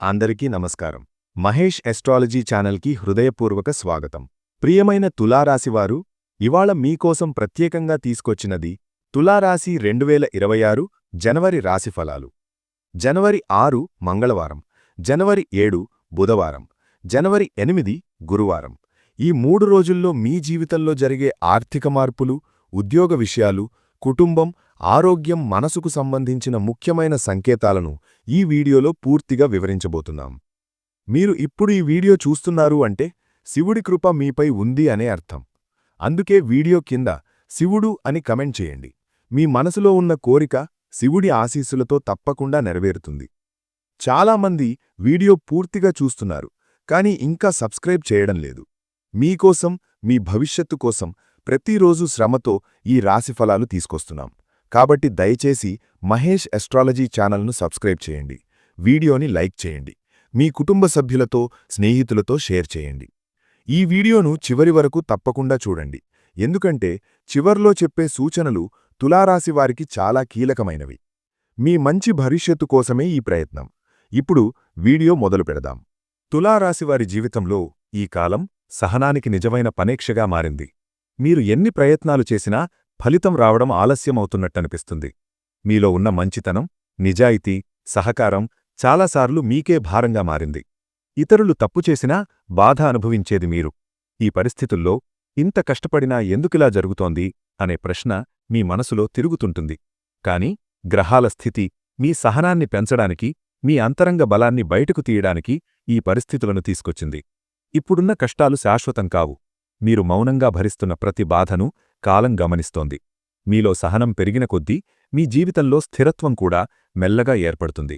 అందరికీ నమస్కారం. మహేష్ ఎస్ట్రాలజీ ఛానల్కి హృదయపూర్వక స్వాగతం. ప్రియమైన తులారాశివారు ఇవాళ మీకోసం ప్రత్యేకంగా తీసుకొచ్చినది తులారాశి రెండువేల ఇరవై ఆరు జనవరి రాశిఫలాలు జనవరి ఆరు మంగళవారం జనవరి ఏడు బుధవారం జనవరి ఎనిమిది గురువారం. ఈ మూడు రోజుల్లో మీ జీవితంలో జరిగే ఆర్థిక మార్పులు ఉద్యోగ విషయాలు కుటుంబం ఆరోగ్యం మనసుకు సంబంధించిన ముఖ్యమైన సంకేతాలను ఈ వీడియోలో పూర్తిగా వివరించబోతున్నాం. మీరు ఇప్పుడు ఈ వీడియో చూస్తున్నారు అంటే శివుడి కృప మీపై ఉంది అనే అర్థం. అందుకే వీడియో కింద శివుడు అని కమెంట్ చేయండి. మీ మనసులో ఉన్న కోరిక శివుడి ఆశీస్సులతో తప్పకుండా నెరవేరుతుంది. చాలామంది వీడియో పూర్తిగా చూస్తున్నారు కానీ ఇంకా సబ్స్క్రైబ్ చేయడం లేదు. మీకోసం మీ భవిష్యత్తు కోసం ప్రతిరోజు శ్రమతో ఈ రాశిఫలాలు తీసుకొస్తున్నాం. కాబట్టి దయచేసి మహేష్ ఎస్ట్రాలజీ ఛానల్ను సబ్స్క్రైబ్ చేయండి. వీడియోని లైక్ చేయండి. మీ కుటుంబ సభ్యులతో స్నేహితులతో షేర్ చేయండి. ఈ వీడియోను చివరి వరకు తప్పకుండా చూడండి. ఎందుకంటే చివర్లో చెప్పే సూచనలు తులారాశివారికి చాలా కీలకమైనవి. మీ మంచి భవిష్యత్తు కోసమే ఈ ప్రయత్నం. ఇప్పుడు వీడియో మొదలు పెడదాం. తులారాశివారి జీవితంలో ఈ కాలం సహనానికి నిజమైన పనేక్షగా మారింది. మీరు ఎన్ని ప్రయత్నాలు చేసినా ఫలితం రావడం ఆలస్యమవుతున్నట్టనిపిస్తుంది. మీలో ఉన్న మంచితనం నిజాయితీ సహకారం చాలాసార్లు మీకే భారంగా మారింది. ఇతరులు తప్పు చేసినా బాధ అనుభవించేది మీరు. ఈ పరిస్థితుల్లో ఇంత కష్టపడినా ఎందుకిలా జరుగుతోంది అనే ప్రశ్న మీ మనసులో తిరుగుతుంటుంది. కాని గ్రహాల స్థితి మీ సహనాన్ని పెంచడానికి మీ అంతరంగ బలాన్ని బయటకు తీయడానికి ఈ పరిస్థితులను తీసుకొచ్చింది. ఇప్పుడున్న కష్టాలు శాశ్వతం కావు. మీరు మౌనంగా భరిస్తున్న ప్రతి బాధను కాలం గమనిస్తోంది. మీలో సహనం పెరిగిన కొద్దీ మీ జీవితంలో స్థిరత్వం కూడా మెల్లగా ఏర్పడుతుంది.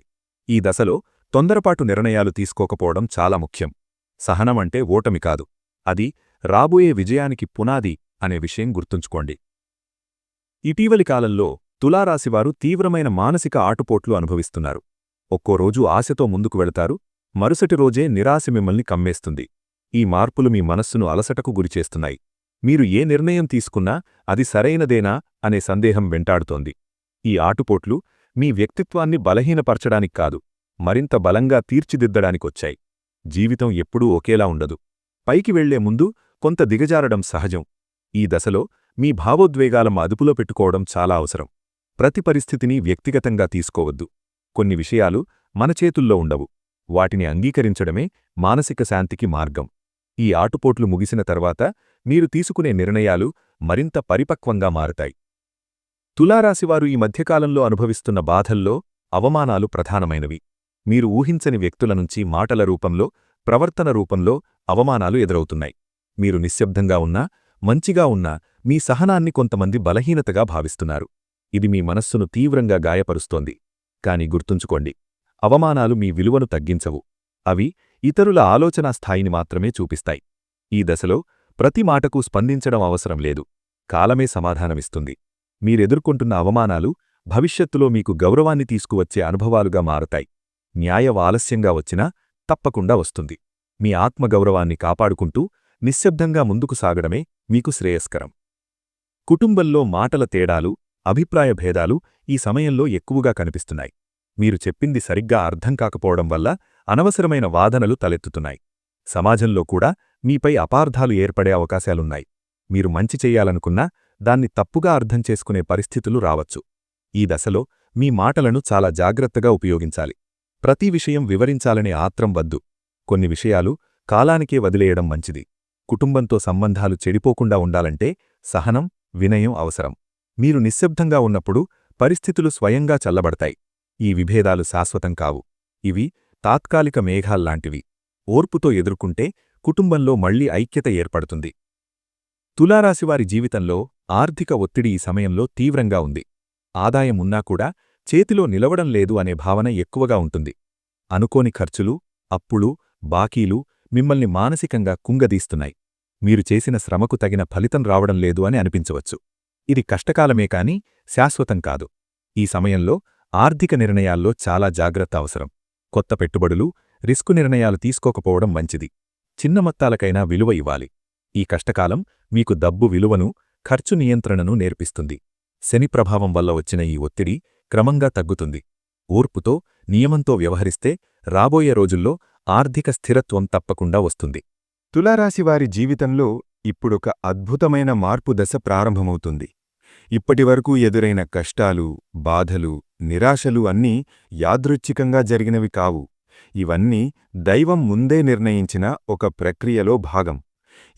ఈ దశలో తొందరపాటు నిర్ణయాలు తీసుకోకపోవడం చాలా ముఖ్యం. సహనమంటే ఓటమి కాదు. అది రాబోయే విజయానికి పునాది అనే విషయం గుర్తుంచుకోండి. ఇటీవలి కాలంలో తులారాశివారు తీవ్రమైన మానసిక ఆటుపోట్లు అనుభవిస్తున్నారు. ఒక్కోరోజు ఆశతో ముందుకు వెళతారు. మరుసటి రోజే నిరాశ మిమ్మల్ని కమ్మేస్తుంది. ఈ మార్పులు మీ మనస్సును అలసటకు గురిచేస్తున్నాయి. మీరు ఏ నిర్ణయం తీసుకున్నా అది సరైనదేనా అనే సందేహం వెంటాడుతోంది. ఈ ఆటుపోట్లు మీ వ్యక్తిత్వాన్ని బలహీనపరచడానికి కాదు మరింత బలంగా తీర్చిదిద్దడానికొచ్చాయి. జీవితం ఎప్పుడూ ఒకేలా ఉండదు. పైకి వెళ్ళే ముందు కొంత దిగజారడం సహజం. ఈ దశలో మీ భావోద్వేగాలం అదుపులో పెట్టుకోవడం చాలా అవసరం. ప్రతి పరిస్థితిని వ్యక్తిగతంగా తీసుకోవద్దు. కొన్ని విషయాలు మన చేతుల్లో ఉండవు. వాటిని అంగీకరించడమే మానసిక శాంతికి మార్గం. ఈ ఆటుపోట్లు ముగిసిన తర్వాత మీరు తీసుకునే నిర్ణయాలు మరింత పరిపక్వంగా మారతాయి. తులారాశివారు ఈ మధ్యకాలంలో అనుభవిస్తున్న బాధల్లో అవమానాలు ప్రధానమైనవి. మీరు ఊహించని వ్యక్తుల నుంచి మాటల రూపంలో ప్రవర్తన రూపంలో అవమానాలు ఎదురవుతున్నాయి. మీరు నిశ్శబ్దంగా ఉన్నా మంచిగా ఉన్నా మీ సహనాన్ని కొంతమంది బలహీనతగా భావిస్తున్నారు. ఇది మీ మనస్సును తీవ్రంగా గాయపరుస్తోంది. కాని గుర్తుంచుకోండి అవమానాలు మీ విలువను తగ్గించవు. అవి ఇతరుల ఆలోచనా స్థాయిని మాత్రమే చూపిస్తాయి. ఈ దశలో ప్రతి మాటకు స్పందించడం అవసరం లేదు. కాలమే సమాధానమిస్తుంది. మీరెదుర్కొంటున్న అవమానాలు భవిష్యత్తులో మీకు గౌరవాన్ని తీసుకువచ్చే అనుభవాలుగా మారతాయి. న్యాయవాలస్యంగా వచ్చినా తప్పకుండా వస్తుంది. మీ ఆత్మగౌరవాన్ని కాపాడుకుంటూ నిశ్శబ్దంగా ముందుకు సాగడమే మీకు శ్రేయస్కరం. కుటుంబంలో మాటల తేడాలు అభిప్రాయ భేదాలు ఈ సమయంలో ఎక్కువగా కనిపిస్తున్నాయి. మీరు చెప్పింది సరిగ్గా అర్థం కాకపోవడం వల్ల అనవసరమైన వాదనలు తలెత్తుతున్నాయి. సమాజంలో కూడా మీపై అపార్థాలు ఏర్పడే అవకాశాలున్నాయి. మీరు మంచి చెయ్యాలనుకున్నా దాన్ని తప్పుగా అర్థం చేసుకునే పరిస్థితులు రావచ్చు. ఈ దశలో మీ మాటలను చాలా జాగ్రత్తగా ఉపయోగించాలి. ప్రతి విషయం వివరించాలనే ఆత్రం వద్దు. కొన్ని విషయాలు కాలానికే వదిలేయడం మంచిది. కుటుంబంతో సంబంధాలు చెడిపోకుండా ఉండాలంటే సహనం వినయం అవసరం. మీరు నిశ్శబ్దంగా ఉన్నప్పుడు పరిస్థితులు స్వయంగా చల్లబడతాయి. ఈ విభేదాలు శాశ్వతం కావు. ఇవి తాత్కాలిక మేఘాల్లాంటివి. ఓర్పుతో ఎదుర్కొంటే కుటుంబంలో మళ్ళీ ఐక్యత ఏర్పడుతుంది. తులారాశివారి జీవితంలో ఆర్థిక ఒత్తిడి ఈ సమయంలో తీవ్రంగా ఉంది. ఆదాయం ఉన్నా కూడా చేతిలో నిలవడం లేదు అనే భావన ఎక్కువగా ఉంటుంది. అనుకోని ఖర్చులు అప్పులు బాకీలు మిమ్మల్ని మానసికంగా కుంగదీస్తున్నాయి. మీరు చేసిన శ్రమకు తగిన ఫలితం రావడం లేదు అని అనిపించవచ్చు. ఇది కష్టకాలమే కాని శాశ్వతం కాదు. ఈ సమయంలో ఆర్థిక నిర్ణయాల్లో చాలా జాగ్రత్త అవసరం. కొత్త పెట్టుబడులు రిస్కు నిర్ణయాలు తీసుకోకపోవడం మంచిది. చిన్న మొత్తాలకైనా విలువ ఇవ్వాలి. ఈ కష్టకాలం మీకు డబ్బు విలువను ఖర్చు నియంత్రణను నేర్పిస్తుంది. శని ప్రభావం వల్ల వచ్చిన ఈ ఒత్తిడి క్రమంగా తగ్గుతుంది. ఓర్పుతో నియమంతో వ్యవహరిస్తే రాబోయే రోజుల్లో ఆర్థిక స్థిరత్వం తప్పకుండా వస్తుంది. తులారాశివారి జీవితంలో ఇప్పుడొక అద్భుతమైన మార్పు దశ ప్రారంభమవుతుంది. ఇప్పటివరకు ఎదురైన కష్టాలు బాధలు నిరాశలు అన్నీ యాదృచ్ఛికంగా జరిగినవి కావు. ఇవన్నీ దైవం ముందే నిర్ణయించిన ఒక ప్రక్రియలో భాగం.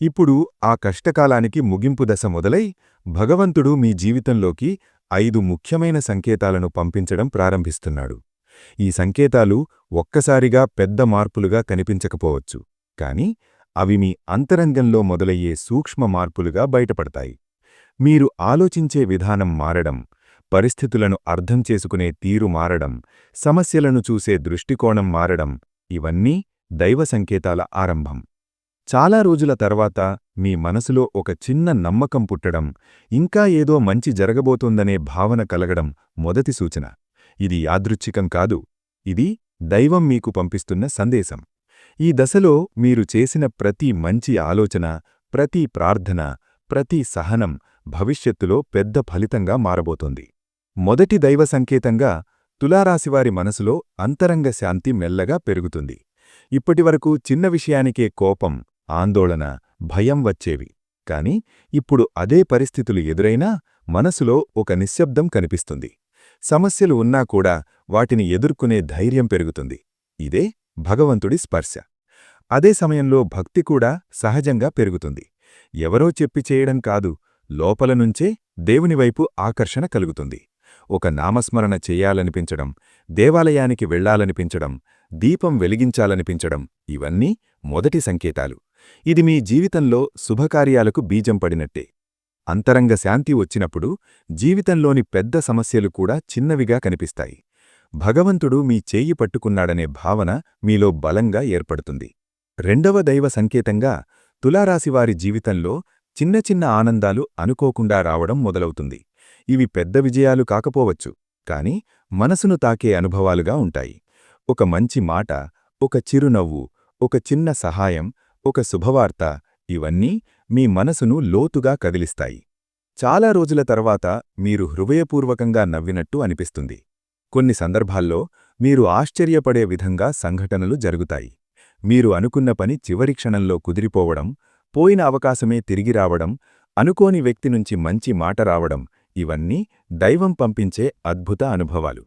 ఇప్పుడు ఆ కష్టకాలానికి ముగింపు దశ మొదలై భగవంతుడు మీ జీవితంలోకి ఐదు ముఖ్యమైన సంకేతాలను పంపించడం ప్రారంభిస్తున్నాడు. ఈ సంకేతాలు ఒక్కసారిగా పెద్ద మార్పులుగా కనిపించకపోవచ్చు కాని అవి మీ అంతరంగంలో మొదలయ్యే సూక్ష్మ మార్పులుగా బయటపడతాయి. మీరు ఆలోచించే విధానం మారడం పరిస్థితులను అర్థం చేసుకునే తీరు మారడం సమస్యలను చూసే దృష్టికోణం మారడం ఇవన్నీ దైవ సంకేతాల ఆరంభం. చాలా రోజుల తర్వాత మీ మనసులో ఒక చిన్న నమ్మకం పుట్టడం ఇంకా ఏదో మంచి జరగబోతోందనే భావన కలగడం మొదటి సూచన. ఇది యాదృచ్ఛికం కాదు ఇది దైవం మీకు పంపిస్తున్న సందేశం. ఈ దశలో మీరు చేసిన ప్రతి మంచి ఆలోచన ప్రతి ప్రార్థన ప్రతి సహనం భవిష్యత్తులో పెద్ద ఫలితంగా మారబోతోంది. మొదటి దైవ సంకేతంగా తులారాశివారి మనసులో అంతరంగ శాంతి మెల్లగా పెరుగుతుంది. ఇప్పటివరకు చిన్న విషయానికే కోపం ఆందోళన భయం వచ్చేవి. కాని ఇప్పుడు అదే పరిస్థితులు ఎదురైనా మనసులో ఒక నిశ్శబ్దం కనిపిస్తుంది. సమస్యలు ఉన్నా కూడా వాటిని ఎదుర్కొనే ధైర్యం పెరుగుతుంది. ఇదే భగవంతుడి స్పర్శ. అదే సమయంలో భక్తి కూడా సహజంగా పెరుగుతుంది. ఎవరో చెప్పి చేయడం కాదు లోపల నుంచే దేవునివైపు ఆకర్షణ కలుగుతుంది. ఒక నామస్మరణ చెయ్యాలనిపించడం దేవాలయానికి వెళ్ళాలనిపించడం దీపం వెలిగించాలనిపించడం ఇవన్నీ మొదటి సంకేతాలు. ఇది మీ జీవితంలో శుభకార్యాలకు బీజం పడినట్టే. అంతరంగ శాంతి వచ్చినప్పుడు జీవితంలోని పెద్ద సమస్యలు కూడా చిన్నవిగా కనిపిస్తాయి. భగవంతుడు మీ చేయి పట్టుకున్నాడనే భావన మీలో బలంగా ఏర్పడుతుంది. రెండవ దైవ సంకేతంగా తులారాశివారి జీవితంలో చిన్న చిన్న ఆనందాలు అనుకోకుండా రావడం మొదలవుతుంది. ఇవి పెద్ద విజయాలు కాకపోవచ్చు కాని మనసును తాకే అనుభవాలుగా ఉంటాయి. ఒక మంచి మాట ఒక చిరునవ్వు ఒక చిన్న సహాయం ఒక శుభవార్త ఇవన్నీ మీ మనసును లోతుగా కదిలిస్తాయి. చాలా రోజుల తర్వాత మీరు హృదయపూర్వకంగా నవ్వినట్టు అనిపిస్తుంది. కొన్ని సందర్భాల్లో మీరు ఆశ్చర్యపడే విధంగా సంఘటనలు జరుగుతాయి. మీరు అనుకున్న పని చివరి క్షణంలో కుదిరిపోవడం పోయిన అవకాశమే తిరిగి రావడం అనుకోని వ్యక్తి నుంచి మంచి మాట రావడం ఇవన్నీ దైవం పంపించే అద్భుత అనుభవాలు.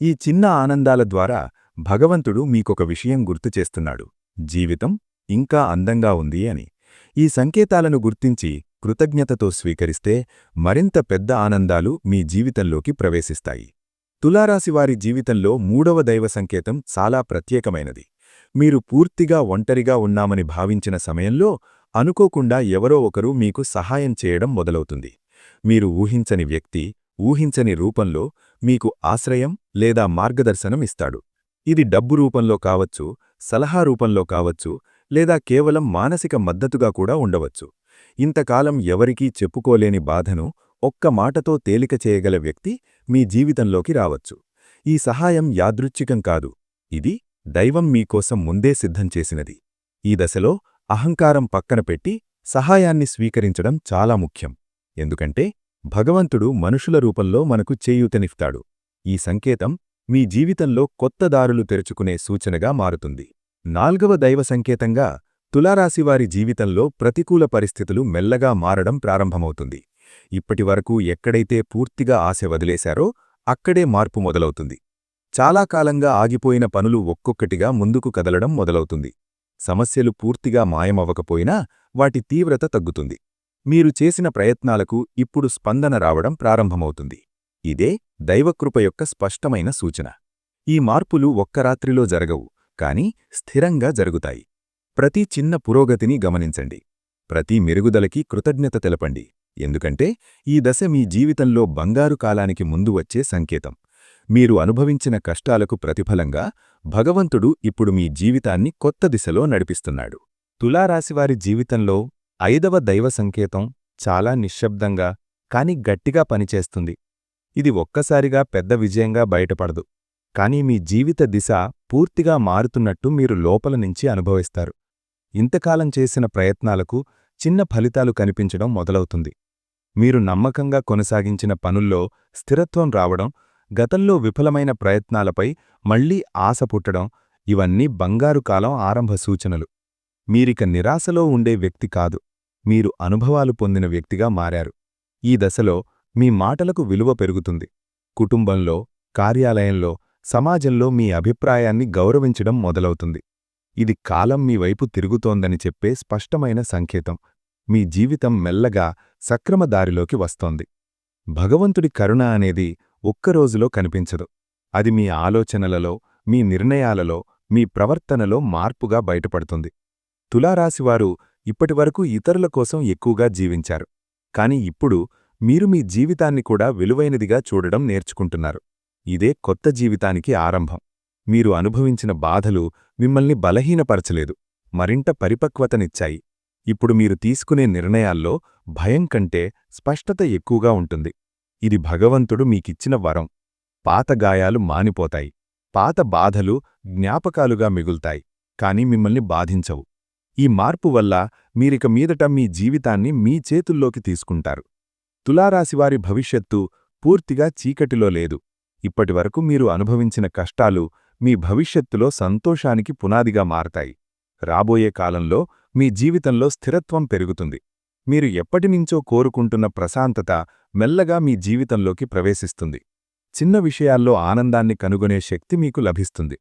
ఈ చిన్న ఆనందాల ద్వారా భగవంతుడు మీకొక విషయం గుర్తుచేస్తున్నాడు జీవితం ఇంకా అందంగా ఉంది అని. ఈ సంకేతాలను గుర్తించి కృతజ్ఞతతో స్వీకరిస్తే మరింత పెద్ద ఆనందాలు మీ జీవితంలోకి ప్రవేశిస్తాయి. తులారాశివారి జీవితంలో మూడవ దైవ సంకేతం చాలా ప్రత్యేకమైనది. మీరు పూర్తిగా ఒంటరిగా ఉన్నామని భావించిన సమయంలో అనుకోకుండా ఎవరో ఒకరు మీకు సహాయం చేయడం మొదలవుతుంది. మీరు ఊహించని వ్యక్తి ఊహించని రూపంలో మీకు ఆశ్రయం లేదా మార్గదర్శనం ఇస్తాడు. ఇది డబ్బు రూపంలో కావచ్చు సలహా రూపంలో కావచ్చు లేదా కేవలం మానసిక మద్దతుగా కూడా ఉండవచ్చు. ఇంతకాలం ఎవరికీ చెప్పుకోలేని బాధను ఒక్క మాటతో తేలిక చేయగల వ్యక్తి మీ జీవితంలోకి రావచ్చు. ఈ సహాయం యాదృచ్ఛికం కాదు. ఇది దైవం మీకోసం ముందే సిద్ధం చేసినది. ఈ దశలో అహంకారం పక్కన పెట్టి సహాయాన్ని స్వీకరించడం చాలా ముఖ్యం. ఎందుకంటే భగవంతుడు మనుషుల రూపంలో మనకు చేయూతనిస్తాడు. ఈ సంకేతం మీ జీవితంలో కొత్త దారులు తెరుచుకునే సూచనగా మారుతుంది. నాల్గవ దైవ సంకేతంగా తులారాశివారి జీవితంలో ప్రతికూల పరిస్థితులు మెల్లగా మారడం ప్రారంభమవుతుంది. ఇప్పటివరకు ఎక్కడైతే పూర్తిగా ఆశ వదిలేశారో అక్కడే మార్పు మొదలవుతుంది. చాలా కాలంగా ఆగిపోయిన పనులు ఒక్కొక్కటిగా ముందుకు కదలడం మొదలవుతుంది. సమస్యలు పూర్తిగా మాయమవ్వకపోయినా వాటి తీవ్రత తగ్గుతుంది. మీరు చేసిన ప్రయత్నాలకు ఇప్పుడు స్పందన రావడం ప్రారంభమవుతుంది. ఇదే దైవకృప యొక్క స్పష్టమైన సూచన. ఈ మార్పులు ఒక్క రాత్రిలో జరగవు కాని స్థిరంగా జరుగుతాయి. ప్రతి చిన్న పురోగతిని గమనించండి. ప్రతి మెరుగుదలకి కృతజ్ఞత తెలపండి. ఎందుకంటే ఈ దశ మీ జీవితంలో బంగారు కాలానికి ముందు వచ్చే సంకేతం. మీరు అనుభవించిన కష్టాలకు ప్రతిఫలంగా భగవంతుడు ఇప్పుడు మీ జీవితాన్ని కొత్త దిశలో నడిపిస్తున్నాడు. తులారాశివారి జీవితంలో ఐదవ దైవ సంకేతం చాలా నిశ్శబ్దంగా కాని గట్టిగా పనిచేస్తుంది. ఇది ఒక్కసారిగా పెద్ద విజయంగా బయటపడదు. కాని మీ జీవిత దిశ పూర్తిగా మారుతున్నట్టు మీరు లోపల నుంచి అనుభవిస్తారు. ఇంతకాలం చేసిన ప్రయత్నాలకు చిన్న ఫలితాలు కనిపించడం మొదలవుతుంది. మీరు నమ్మకంగా కొనసాగించిన పనుల్లో స్థిరత్వం రావడం గతంలో విఫలమైన ప్రయత్నాలపై మళ్ళీ ఆశ పుట్టడం ఇవన్నీ బంగారు కాలం ఆరంభ సూచనలు. మీరిక నిరాశలో ఉండే వ్యక్తి కాదు. మీరు అనుభవాలు పొందిన వ్యక్తిగా మారారు. ఈ దశలో మీ మాటలకు విలువ పెరుగుతుంది. కుటుంబంలో కార్యాలయంలో సమాజంలో మీ అభిప్రాయాన్ని గౌరవించడం మొదలవుతుంది. ఇది కాలం మీ వైపు తిరుగుతోందని చెప్పే స్పష్టమైన సంకేతం. మీ జీవితం మెల్లగా సక్రమ దారిలోకి వస్తోంది. భగవంతుడి కరుణ అనేది ఒక్కరోజులో కనిపించదు. అది మీ ఆలోచనలలో మీ నిర్ణయాలలో మీ ప్రవర్తనలో మార్పుగా బయటపడుతుంది. తులారాశివారు ఇప్పటివరకు ఇతరుల కోసం ఎక్కువగా జీవించారు. కాని ఇప్పుడు మీరు మీ జీవితాన్ని కూడా విలువైనదిగా చూడడం నేర్చుకుంటున్నారు. ఇదే కొత్త జీవితానికి ఆరంభం. మీరు అనుభవించిన బాధలు మిమ్మల్ని బలహీనపరచలేదు. మరింత పరిపక్వతనిచ్చాయి. ఇప్పుడు మీరు తీసుకునే నిర్ణయాల్లో భయం కంటే స్పష్టత ఎక్కువగా ఉంటుంది. ఇది భగవంతుడు మీకిచ్చిన వరం. పాత గాయాలు మానిపోతాయి. పాత బాధలు జ్ఞాపకాలుగా మిగుల్తాయి. కాని మిమ్మల్ని బాధించవు. ఈ మార్పు వల్ల మీరిక మీదట మీ జీవితాన్ని మీ చేతుల్లోకి తీసుకుంటారు. తులారాశివారి భవిష్యత్తు పూర్తిగా చీకటిలో లేదు. ఇప్పటివరకు మీరు అనుభవించిన కష్టాలు మీ భవిష్యత్తులో సంతోషానికి పునాదిగా మారతాయి. రాబోయే కాలంలో మీ జీవితంలో స్థిరత్వం పెరుగుతుంది. మీరు ఎప్పటినుంచో కోరుకుంటున్న ప్రశాంతత మెల్లగా మీ జీవితంలోకి ప్రవేశిస్తుంది. చిన్న విషయాల్లో ఆనందాన్ని కనుగొనే శక్తి మీకు లభిస్తుంది.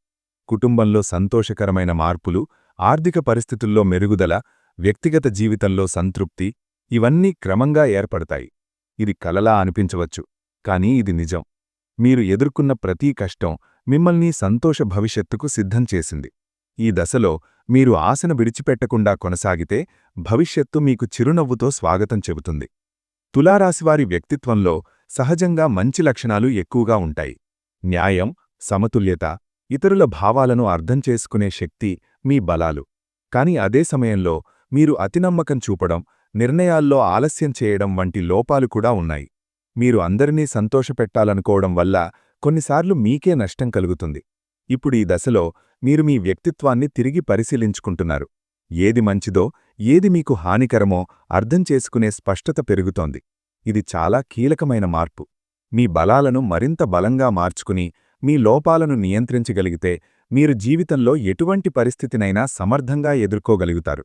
కుటుంబంలో సంతోషకరమైన మార్పులు ఆర్థిక పరిస్థితుల్లో మెరుగుదల వ్యక్తిగత జీవితంలో సంతృప్తి ఇవన్నీ క్రమంగా ఏర్పడతాయి. ఇది కలలా అనిపించవచ్చు కానీ ఇది నిజం. మీరు ఎదుర్కొన్న ప్రతీ కష్టం మిమ్మల్ని సంతోష భవిష్యత్తుకు సిద్ధం చేసింది. ఈ దశలో మీరు ఆశను విడిచిపెట్టకుండా కొనసాగితే భవిష్యత్తు మీకు చిరునవ్వుతో స్వాగతం చెబుతుంది. తులారాశివారి వ్యక్తిత్వంలో సహజంగా మంచి లక్షణాలు ఎక్కువగా ఉంటాయి. న్యాయం సమతుల్యత ఇతరుల భావాలను అర్థం చేసుకునే శక్తి మీ బలాలు. కాని అదే సమయంలో మీరు అతినమ్మకం చూపడం నిర్ణయాల్లో ఆలస్యం చేయడం వంటి లోపాలు కూడా ఉన్నాయి. మీరు అందరినీ సంతోషపెట్టాలనుకోవడం వల్ల కొన్నిసార్లు మీకే నష్టం కలుగుతుంది. ఇప్పుడు ఈ దశలో మీరు మీ వ్యక్తిత్వాన్ని తిరిగి పరిశీలించుకుంటున్నారు. ఏది మంచిదో ఏది మీకు హానికరమో అర్థం చేసుకునే స్పష్టత పెరుగుతోంది. ఇది చాలా కీలకమైన మార్పు. మీ బలాలను మరింత బలంగా మార్చుకుని మీ లోపాలను నియంత్రించగలిగితే మీరు జీవితంలో ఎటువంటి పరిస్థితినైనా సమర్థంగా ఎదుర్కోగలుగుతారు.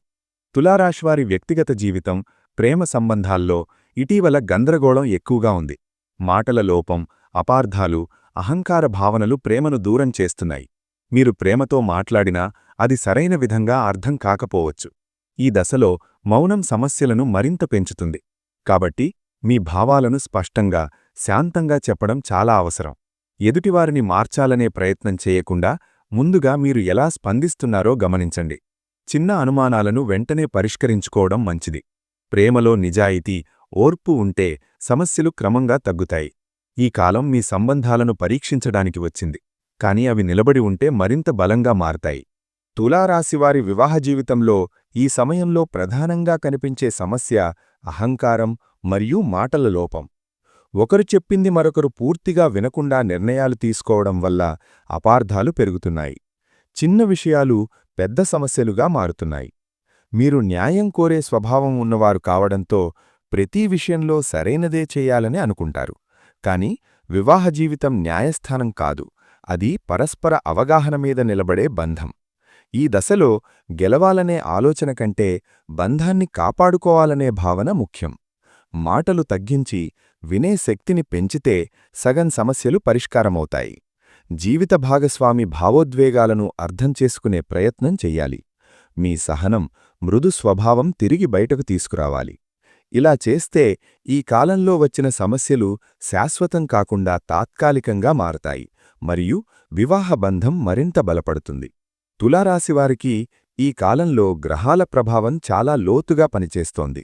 తులారాశివారి వ్యక్తిగత జీవితం ప్రేమ సంబంధాల్లో ఇటీవల గందరగోళం ఎక్కువగా ఉంది. మాటల లోపం అపార్థాలు అహంకార భావనలు ప్రేమను దూరం చేస్తున్నాయి. మీరు ప్రేమతో మాట్లాడినా అది సరైన విధంగా అర్థం కాకపోవచ్చు. ఈ దశలో మౌనం సమస్యలను మరింత పెంచుతుంది. కాబట్టి మీ భావాలను స్పష్టంగా శాంతంగా చెప్పడం చాలా అవసరం. ఎదుటివారిని మార్చాలనే ప్రయత్నం చేయకుండా ముందుగా మీరు ఎలా స్పందిస్తున్నారో గమనించండి. చిన్న అనుమానాలను వెంటనే పరిష్కరించుకోవడం మంచిది. ప్రేమలో నిజాయితీ ఓర్పు ఉంటే సమస్యలు క్రమంగా తగ్గుతాయి. ఈ కాలం మీ సంబంధాలను పరీక్షించడానికి వచ్చింది. కాని అవి నిలబడి ఉంటే మరింత బలంగా మారతాయి. తులారాశివారి వివాహ జీవితంలో ఈ సమయంలో ప్రధానంగా కనిపించే సమస్య అహంకారం మరియు మాటల లోపం. ఒకరు చెప్పింది మరొకరు పూర్తిగా వినకుండా నిర్ణయాలు తీసుకోవడం వల్ల అపార్థాలు పెరుగుతున్నాయి. చిన్న విషయాలు పెద్ద సమస్యలుగా మారుతున్నాయి. మీరు న్యాయం కోరే స్వభావం ఉన్నవారు కావడంతో ప్రతి విషయంలో సరైనదే చేయాలని అనుకుంటారు. కాని వివాహ జీవితం న్యాయస్థానం కాదు. అది పరస్పర అవగాహన మీద నిలబడే బంధం. ఈ దశలో గెలవాలనే ఆలోచన కంటే బంధాన్ని కాపాడుకోవాలనే భావన ముఖ్యం. మాటలు తగ్గించి వినే శక్తిని పెంచితే సగం సమస్యలు పరిష్కారమవుతాయి. జీవిత భాగస్వామి భావోద్వేగాలను అర్థం చేసుకునే ప్రయత్నం చెయ్యాలి. మీ సహనం మృదు స్వభావం తిరిగి బయటకు తీసుకురావాలి. ఇలా చేస్తే ఈ కాలంలో వచ్చిన సమస్యలు శాశ్వతం కాకుండా తాత్కాలికంగా మారతాయి మరియు వివాహ బంధం మరింత బలపడుతుంది. తులారాశివారికి ఈ కాలంలో గ్రహాల ప్రభావం చాలా లోతుగా పనిచేస్తోంది.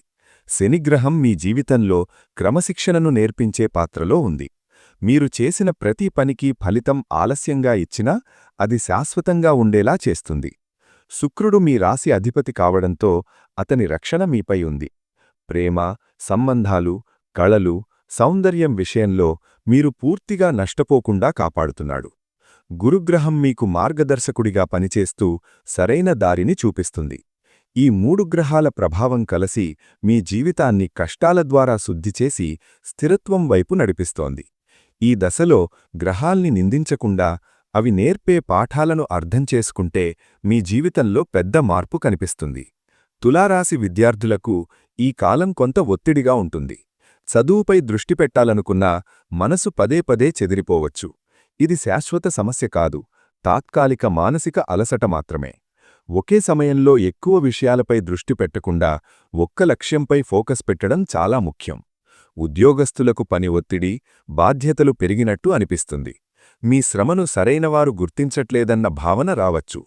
శనిగ్రహం మీ జీవితంలో క్రమశిక్షణను నేర్పించే పాత్రలో ఉంది. మీరు చేసిన ప్రతి పనికి ఫలితం ఆలస్యంగా ఇచ్చినా అది శాశ్వతంగా ఉండేలా చేస్తుంది. శుక్రుడు మీ రాశి అధిపతి కావడంతో అతని రక్షణ మీపై ఉంది. ప్రేమ సంబంధాలు కళలు సౌందర్యం విషయంలో మీరు పూర్తిగా నష్టపోకుండా కాపాడుతున్నాడు. గురుగ్రహం మీకు మార్గదర్శకుడిగా పనిచేస్తూ సరైన దారిని చూపిస్తుంది. ఈ మూడు గ్రహాల ప్రభావం కలసి మీ జీవితాన్ని కష్టాల ద్వారా శుద్ధిచేసి స్థిరత్వం వైపు నడిపిస్తోంది. ఈ దశలో గ్రహాల్ని నిందించకుండా అవి నేర్పే పాఠాలను అర్థం చేసుకుంటే మీ జీవితంలో పెద్ద మార్పు కనిపిస్తుంది. తులారాశి విద్యార్థులకు ఈ కాలం కొంత ఒత్తిడిగా ఉంటుంది. చదువుపై దృష్టి పెట్టాలనుకున్నా మనసు పదే పదే చెదిరిపోవచ్చు. ఇది శాశ్వత సమస్య కాదు తాత్కాలిక మానసిక అలసట మాత్రమే. ఒకే సమయంలో ఎక్కువ విషయాలపై దృష్టి పెట్టకుండా ఒక్క లక్ష్యంపై ఫోకస్ పెట్టడం చాలా ముఖ్యం. ఉద్యోగస్తులకు పని ఒత్తిడి బాధ్యతలు పెరిగినట్టు అనిపిస్తుంది. మీ శ్రమను సరైనవారు గుర్తించట్లేదన్న భావన రావచ్చు.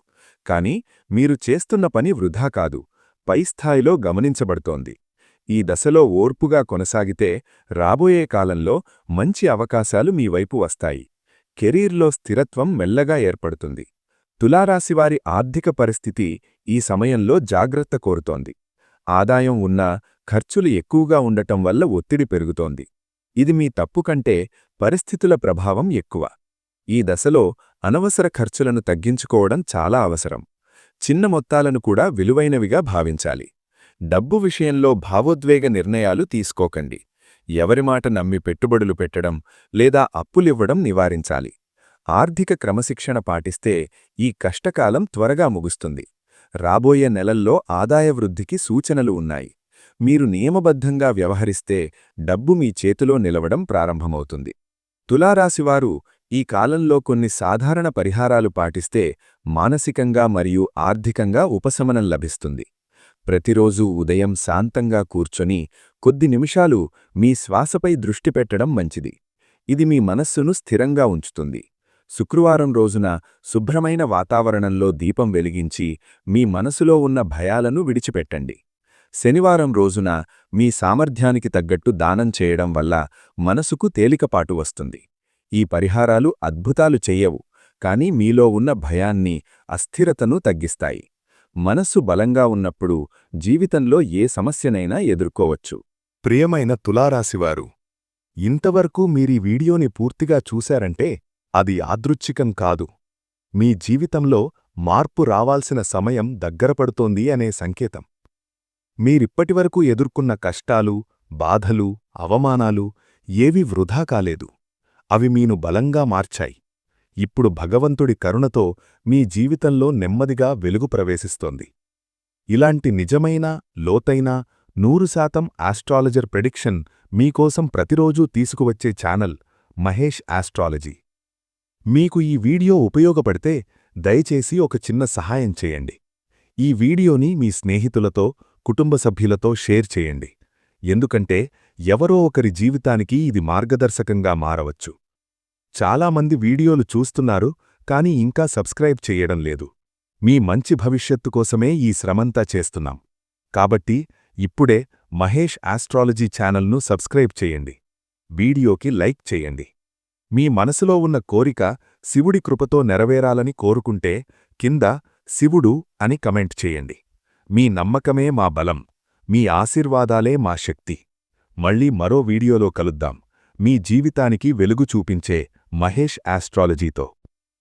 కాని మీరు చేస్తున్న పని వృధా కాదు పై స్థాయిలో గమనించబడుతోంది. ఈ దశలో ఓర్పుగా కొనసాగితే రాబోయే కాలంలో మంచి అవకాశాలు మీ వైపు వస్తాయి. కెరీర్లో స్థిరత్వం మెల్లగా ఏర్పడుతుంది. తులారాశివారి ఆర్థిక పరిస్థితి ఈ సమయంలో జాగ్రత్త కోరుతోంది. ఆదాయం ఉన్నా ఖర్చులు ఎక్కువగా ఉండటం వల్ల ఒత్తిడి పెరుగుతోంది. ఇది మీ తప్పు కంటే పరిస్థితుల ప్రభావం ఎక్కువ. ఈ దశలో అనవసర ఖర్చులను తగ్గించుకోవడం చాలా అవసరం. చిన్న మొత్తాలను కూడా విలువైనవిగా భావించాలి. డబ్బు విషయంలో భావోద్వేగ నిర్ణయాలు తీసుకోకండి. ఎవరి మాట నమ్మి పెట్టుబడులు పెట్టడం లేదా అప్పులివ్వడం నివారించాలి. ఆర్థిక క్రమశిక్షణ పాటిస్తే ఈ కష్టకాలం త్వరగా ముగుస్తుంది. రాబోయే నెలల్లో ఆదాయ వృద్ధికి సూచనలు ఉన్నాయి. మీరు నియమబద్ధంగా వ్యవహరిస్తే డబ్బు మీ చేతిలో నిలవడం ప్రారంభమవుతుంది. తులారాశివారు ఈ కాలంలో కొన్ని సాధారణ పరిహారాలు పాటిస్తే మానసికంగా మరియు ఆర్థికంగా ఉపశమనం లభిస్తుంది. ప్రతిరోజూ ఉదయం శాంతంగా కూర్చొని కొద్ది నిమిషాలు మీ శ్వాసపై దృష్టి పెట్టడం మంచిది. ఇది మీ మనస్సును స్థిరంగా ఉంచుతుంది. శుక్రవారం రోజున శుభ్రమైన వాతావరణంలో దీపం వెలిగించి మీ మనసులో ఉన్న భయాలను విడిచిపెట్టండి. శనివారం రోజున మీ సామర్థ్యానికి తగ్గట్టు దానం చేయడం వల్ల మనసుకు తేలికపాటు వస్తుంది. ఈ పరిహారాలు అద్భుతాలు చెయ్యవు కాని మీలో ఉన్న భయాన్ని అస్థిరతను తగ్గిస్తాయి. మనస్సు బలంగా ఉన్నప్పుడు జీవితంలో ఏ సమస్యనైనా ఎదుర్కోవచ్చు. ప్రియమైన తులారాశివారు ఇంతవరకు మీరీ వీడియోని పూర్తిగా చూశారంటే అది యాదృచ్ఛికం కాదు. మీ జీవితంలో మార్పు రావాల్సిన సమయం దగ్గరపడుతోంది అనే సంకేతం. మీరిప్పటివరకు ఎదుర్కొన్న కష్టాలు బాధలు అవమానాలు ఏవీ వృధా కాలేదు. అవి మీను బలంగా మార్చాయి. ఇప్పుడు భగవంతుడి కరుణతో మీ జీవితంలో నెమ్మదిగా వెలుగు ప్రవేశిస్తోంది. ఇలాంటి నిజమైన లోతైన నూరు శాతం ఆస్ట్రాలజర్ ప్రెడిక్షన్ మీకోసం ప్రతిరోజూ తీసుకువచ్చే ఛానల్ మహేష్ ఆస్ట్రాలజీ. మీకు ఈ వీడియో ఉపయోగపడితే దయచేసి ఒక చిన్న సహాయం చేయండి. ఈ వీడియోని మీ స్నేహితులతో కుటుంబ సభ్యులతో షేర్ చేయండి. ఎందుకంటే ఎవరో ఒకరి జీవితానికి ఇది మార్గదర్శకంగా మారవచ్చు. చాలామంది వీడియోలు చూస్తున్నారు కానీ ఇంకా సబ్స్క్రైబ్ చేయడం లేదు. మీ మంచి భవిష్యత్తు కోసమే ఈ శ్రమంతా చేస్తున్నాం. కాబట్టి ఇప్పుడే మహేష్ ఆస్ట్రాలజీ ఛానల్ను సబ్స్క్రైబ్ చేయండి. వీడియోకి లైక్ చేయండి. మీ మనసులో ఉన్న కోరిక శివుడి కృపతో నెరవేరాలని కోరుకుంటే కింద శివుడు అని కమెంట్ చేయండి. మీ నమ్మకమే మా బలం మీ ఆశీర్వాదాలే మా శక్తి. మళ్ళీ మరో వీడియోలో కలుద్దాం. మీ జీవితానికి వెలుగు చూపించే మహేష్ ఆస్ట్రాలజీతో.